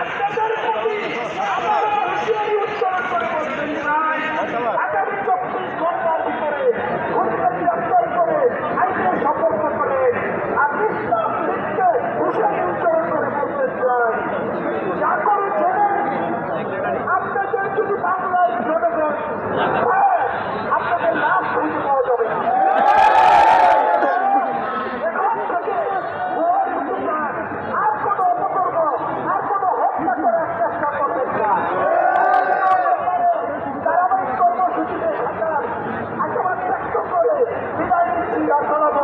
আত্মাচার কাঠালা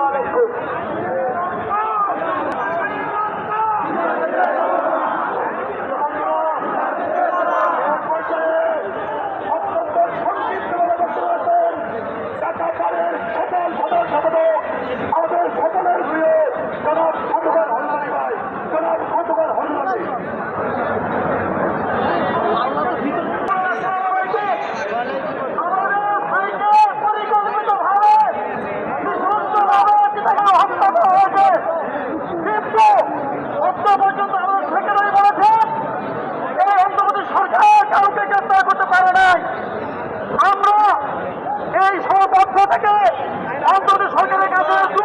সেই থেকে আন্তর্জাতিক সরকারের কাছে